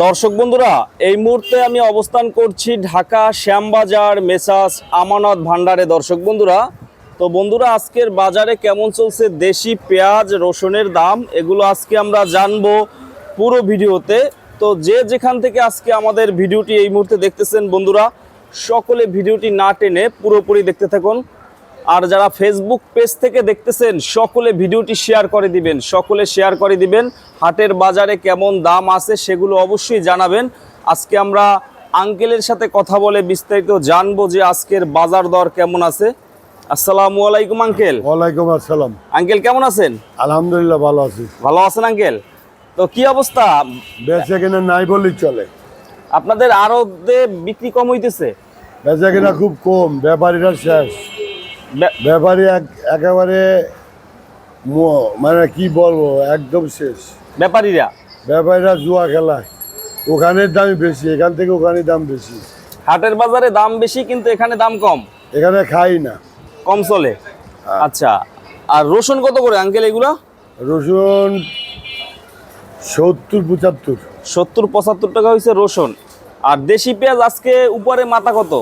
দর্শক বন্ধুরা, এই মুহূর্তে আমি অবস্থান করছি ঢাকা শ্যামবাজার মেসাস আমানত ভান্ডারে দর্শক বন্ধুরা, তো বন্ধুরা, আজকের বাজারে কেমন চলছে? দেশি পেঁয়াজ, রসুনের দাম, এগুলো আজকে আমরা জানব পুরো ভিডিওতে। তো যে যেখান থেকে আজকে আমাদের ভিডিওটি এই মুহূর্তে দেখতেছেন বন্ধুরা, সকলে ভিডিওটি না টেনে পুরোপুরি দেখতে থাকুন। আর যারা ফেসবুক পেজ থেকে দেখতেছেন সকলে ভিডিওটি শেয়ার করে দিবেন সকলে শেয়ার করে দিবেন। হাটের বাজারে কেমন দাম আছে সেগুলো অবশ্যই জানাবেন। আজকে আমরা আঙ্কেলের সাথে কথা বলে বিস্তারিত জানব যে আজকের বাজার দর কেমন আছে। আসসালামু আলাইকুম আঙ্কেল। ওয়ালাইকুম আসসালাম। আঙ্কেল কেমন আছেন? আলহামদুলিল্লাহ ভালো আছি। ভালো আছেন আঙ্কেল? তো কি অবস্থা? বেচা কিনা নাই বললেই চলে। আপনাদের আরও বিক্রি কম হইতেছে। বেচা কিনা খুব কম ব্যাপারীরা শেষ। ব্যাপারী এক একেবারে মানে কি বলব একদম শেষ। ব্যাপারীরা? ব্যাপারীরা জুয়া খেলায় ওখানের দামই বেশি এখান থেকে ওখানে দাম বেশি। হাটের বাজারে দাম বেশি কিন্তু এখানে দাম কম? এখানে খাই না। কম চলে? আচ্ছা। আর রসুন কত করে আঙ্কেল এগুলো? রসুন সত্তর পঁচাত্তর। সত্তর পঁচাত্তর টাকা হয়েছে রসুন। আর দেশি পেঁয়াজ আজকে উপরে মাথা কত?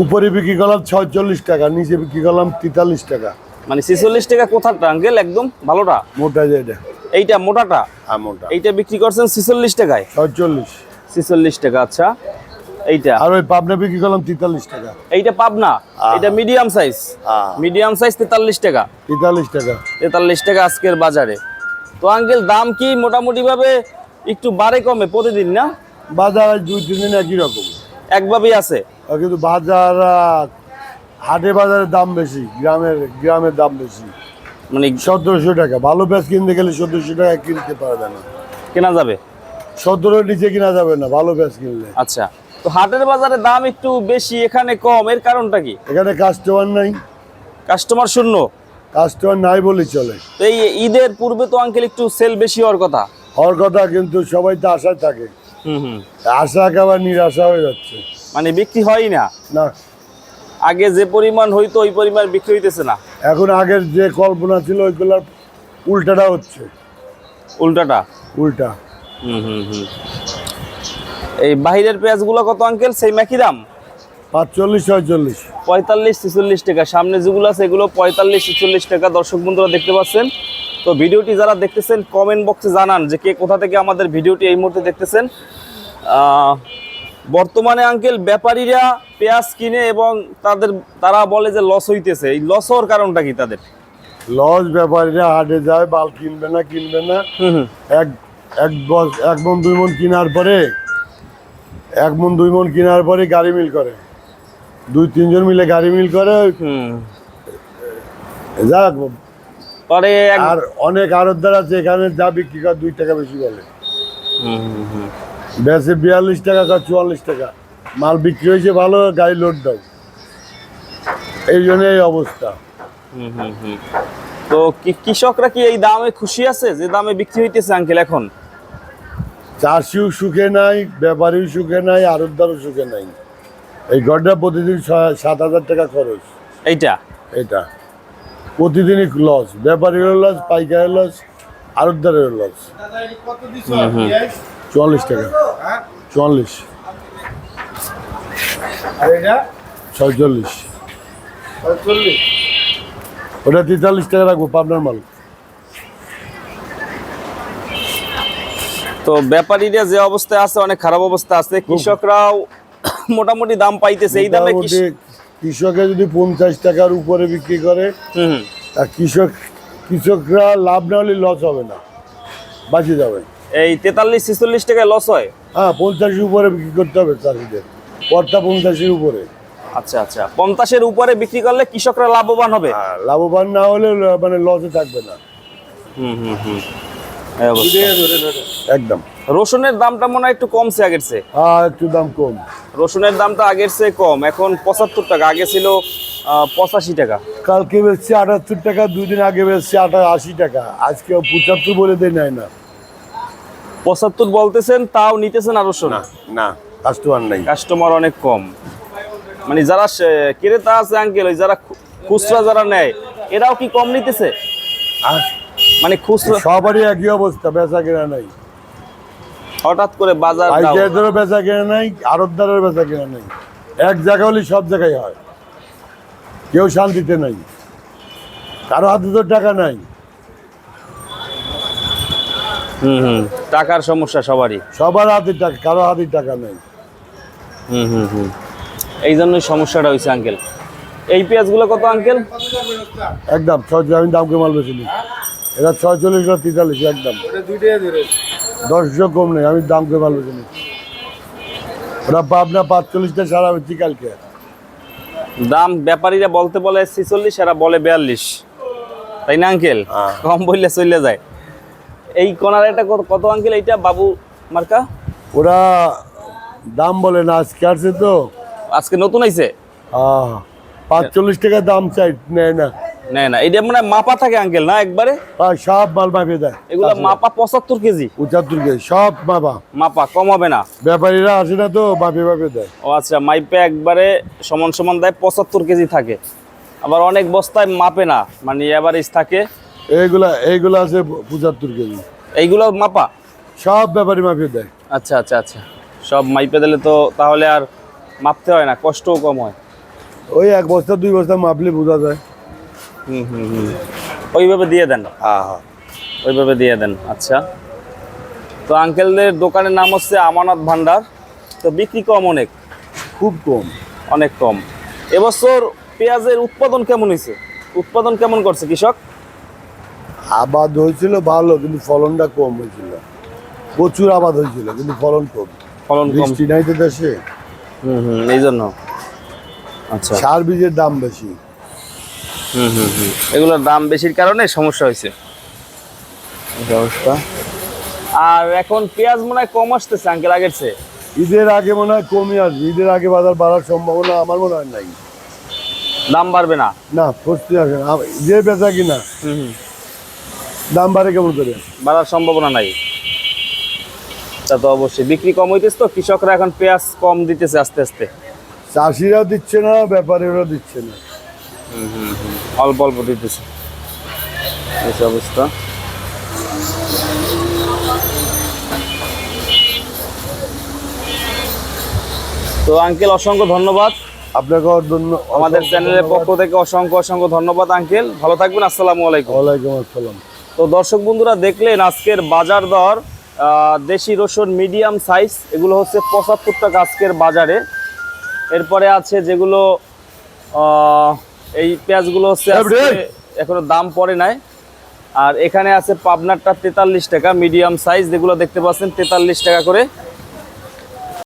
উপরে বিক্রি করলাম ছয়চল্লিশ টাকা নিচে বিক্রি করলাম তেতাল্লিশ টাকা। মানে ছেচল্লিশ টাকা কোথাটা আঙ্কেল একদম ভালোটা? মোটা যেটা এইটা মোটাটা? মোটা। এইটা বিক্রি করছেন ছেচল্লিশ টাকায়? ছয়চল্লিশ। ছেচল্লিশ টাকা আচ্ছা। এইটা? আর ওই পাবনা বিক্রি করলাম তেতাল্লিশ টাকা। এইটা পাবনা? এটা মিডিয়াম সাইজ মিডিয়াম সাইজ তেতাল্লিশ টাকা। তেতাল্লিশ টাকা। তেতাল্লিশ টাকা আজকের বাজারে। তো আঙ্কেল দাম কি মোটামুটি ভাবে একটু বাড়ে কমে প্রতিদিন না? বাজার আজ দুই তিন দিন একই রকম। একভাবেই আছে? কিন্তু বাজার হাটে বাজারের দাম বেশি গ্রামের গ্রামের দাম বেশি। মানে সতেরোশো টাকা ভালো প্যাঁচ কিনতে গেলে সতেরোশো টাকা কিনতে পারবে না। কেনা যাবে? সতেরোর নিচে কেনা যাবে না ভালো প্যাঁচ কিনলে। আচ্ছা তো হাটের বাজারে দাম একটু বেশি এখানে কম এর কারণটা কি? এখানে কাস্টমার নাই। কাস্টমার শূন্য? কাস্টমার নাই বলে চলে। তো এই ঈদের পূর্বে তো আঙ্কেল একটু সেল বেশি হওয়ার কথা? হওয়ার কথা কিন্তু সবাই তো আশায় থাকে। হুম হুম। আশা একেবারে নিরাশা হয়ে যাচ্ছে। মানে বিক্রি হয়ই না। না। আগে যে পরিমাণ হইতো ওই পরিমাণ বিক্রি হইতেছে না। এখন আগের যে কল্পনা ছিল ওইগুলোর উল্টাটা হচ্ছে। উল্টাটা? উল্টা। হুম হুম হুম। এই বাহিরের পেঁয়াজগুলো কত আঙ্কেল? সেই একই দাম? পাঁচচল্লিশ ছয়চল্লিশ। পঁয়তাল্লিশ ছেচল্লিশ টাকা। সামনে যেগুলো আছে এগুলো পঁয়তাল্লিশ ছেচল্লিশ টাকা। দর্শক বন্ধুরা দেখতে পাচ্ছেন? তো ভিডিওটি যারা দেখতেছেন কমেন্ট বক্সে জানান যে কে কোথা থেকে আমাদের ভিডিওটি এই মুহূর্তে দেখতেছেন। বর্তমানে আঙ্কেল ব্যাপারীরা পেঁয়াজ কিনে এবং তাদের তারা বলে যে লস হইতেছে। এই লস হওয়ার কারণটা কি তাদের? লস ব্যাপারীরা হাটে যায় বাল কিনবে না কিনবে না। এক এক বস এক মন দুই মন কেনার পরে এক মন দুই মন কেনার পরে গাড়ি মিল করে। দুই তিনজন মিলে গাড়ি মিল করে। হুম। যাক পরে আর অনেক আড়তদার আছে এখানে যা বিক্রি করে দুই টাকা বেশি বলে। হুম হুম। বেশি বিয়াল্লিশ টাকা বা চুয়াল্লিশ টাকা। মাল বিক্রি হয়েছে ভালো গাড়ি লোড দাও। এই জন্য এই অবস্থা। হুম হুম হুম। তো কৃষকরা কি এই দামে খুশি আছে? যে দামে বিক্রি হইতেছে আঙ্কেল এখন? চাষিও সুখে নাই ব্যাপারীও সুখে নাই আড়তদারও সুখে নাই। এই ঘরটা প্রতিদিন সাত হাজার টাকা খরচ। এইটা? এটা প্রতিদিনই লস ব্যাপারীরও লস পাইকারের লস আড়তদারের লস চুয়াল্লিশ টাকা। চুয়াল্লিশ। ছয়চল্লিশ। ওটা তেতাল্লিশ টাকা রাখব পাবনার মাল। তো ব্যাপারীরা যে অবস্থায় আছে অনেক খারাপ অবস্থা আছে। কৃষকরাও মোটামুটি দাম পাইতেছে। এই দামে কৃষকে যদি পঞ্চাশ টাকার উপরে বিক্রি করে হুম হুম। আর কৃষক কৃষকরা লাভ না হলে লস হবে না। বাঁচে যাবে। এই তেতাল্লিশ ছেচল্লিশ টাকায় লস হয়? হ্যাঁ পঞ্চাশের উপরে বিক্রি করতে হবে চাষিদের। পর্দা পঞ্চাশের উপরে। আচ্ছা আচ্ছা। পঞ্চাশের উপরে বিক্রি করলে কৃষকরা লাভবান হবে? লাভবান না হলে মানে লসে থাকবে না। হুম হুম হুম। একদম। রসুনের দামটা মনে হয় একটু কমছে আগের চেয়ে। হ্যাঁ একটু দাম কম। রসুনের দামটা আগের চেয়ে কম। এখন পঁচাত্তর টাকা আগে ছিল পঁচাশি টাকা। কালকে বেচছে আটাত্তর টাকা দুই দিন আগে বেচছে আটা আশি টাকা। আজকে পঁচাত্তর বলে দেয় নেয় না। পঁচাত্তর বলতেছেন তাও নিতেছেন আর রসুন না কাস্টমার নাই। কাস্টমার অনেক কম। মানে যারা ক্রেতা আছে আঙ্কেল ওই যারা খুচরা যারা নেয় এরাও কি কম নিতেছে? মানে খুচরা সবারই একই অবস্থা বেচা কেনা নাই। হঠাৎ করে বাজার পাইকারদেরও বেচা কেনা নাই আড়তদারের বেচা কেনা নাই। এক জায়গা হলে সব জায়গায় হয়। কেউ শান্তিতে নাই। কারও হাতে তো টাকা নাই। হুম হুম। টাকার সমস্যা সবারই। সবার হাতে টাকা কারও হাতে টাকা নেই। হুম হুম হুম। এই জন্যই সমস্যাটা হয়েছে আঙ্কেল এই পেঁয়াজগুলো কত আঙ্কেল একদম ছয় আমি দাম মাল বেশি এটা ছয়চল্লিশ বা তেতাল্লিশ একদম। দশশো কম নেই আমি দাম মাল বেশি ওরা পাবনা পাঁচচল্লিশটা সারা হচ্ছে কালকে। দাম ব্যাপারীরা বলতে বলে ছিচল্লিশ এরা বলে বিয়াল্লিশ। তাই না আঙ্কেল হ্যাঁ। কম বললে চলে যায়। এই কোনার এটা কত- আঙ্কেল এইটা? বাবু মার্কা? ওরা দাম বলে না আজকে আসছে তো। আজকে নতুন আইছে? পাঁচচল্লিশ টাকা দাম চাই নেয় না। না না। এটা মানে মাপা থাকে আঙ্কেল না একবারে? সব মাল মাপে দেয়। এগুলো মাপা পঁচাত্তর কেজি। পঁচাত্তর কেজি সব মাপা। মাপা কম হবে না। ব্যাপারীরা আসে না তো মাপে মাপে দেয়। ও আচ্ছা মাইপে একবারে সমান সমান দেয় পঁচাত্তর কেজি থাকে। আবার অনেক বস্তায় মাপে না মানে এভারেজ থাকে। এইগুলা এইগুলা আছে পঁচাত্তর কেজি। এইগুলো মাপা? সব ব্যাপারী মাপে দেয়। আচ্ছা আচ্ছা আচ্ছা। সব মাইপে দিলে তো তাহলে আর মাপতে হয় না কষ্টও কম হয়। ওই এক বস্তা দুই বস্তা মাপলে বোঝা যায়। হুম হুম হুম। ওইভাবে দিয়ে দেন? হ্যাঁ হ্যাঁ। ওইভাবে দিয়ে দেন আচ্ছা। তো আঙ্কেলদের দোকানের নাম হচ্ছে আমানত ভান্ডার। তো বিক্রি কম অনেক? খুব কম। অনেক কম। এবছর পেঁয়াজের উৎপাদন কেমন হয়েছে উৎপাদন কেমন করছে কৃষক? আবাদ হয়েছিল ভালো কিন্তু ফলনটা কম হয়েছিল। প্রচুর আবাদ হয়েছিল কিন্তু ফলন কম। ফলন বৃষ্টি নাই তো দেশে? হুম হুম এই জন্য। আচ্ছা। সার বীজের দাম বেশি। হুম হুম হুম। এগুলোর দাম বেশির কারণে সমস্যা হয়েছে। অবস্থা আর এখন পেঁয়াজ মনে হয় কম আসতেছে আঙ্কেল আগের চেয়ে। ঈদের আগে মনে হয় কমই আসবে। ঈদের আগে বাজার বাড়ার সম্ভাবনা আমার মনে হয় নাই। দাম বাড়বে না? না প্রস্তুতি আসে না। যে বেচা কিনা। হুম হুম। দাম বাড়ে কেমন করে? বাড়ার সম্ভাবনা নাই। তা তো অবশ্যই। বিক্রি কম হইতেছে তো কৃষকরা এখন পেঁয়াজ কম দিতেছে আস্তে আস্তে। চাষিরাও দিচ্ছে না ব্যাপারীরাও দিচ্ছে না। অল্প অল্প দিতেছে। এই অবস্থা। তো আঙ্কেল অসংখ্য ধন্যবাদ। আপনাকে আমাদের চ্যানেলের পক্ষ থেকে অসংখ্য অসংখ্য ধন্যবাদ আঙ্কেল। ভালো থাকবেন আসসালামু আলাইকুম। ওয়ালাইকুম আসসালাম। তো দর্শক বন্ধুরা দেখলেন আজকের বাজার দর দেশি রসুন মিডিয়াম সাইজ এগুলো হচ্ছে পঁচাত্তর টাকা আজকের বাজারে। এরপরে আছে যেগুলো এই পেঁয়াজগুলো হচ্ছে এখনও দাম পড়ে নাই। আর এখানে আছে পাবনারটা তেতাল্লিশ টাকা মিডিয়াম সাইজ যেগুলো দেখতে পাচ্ছেন তেতাল্লিশ টাকা করে।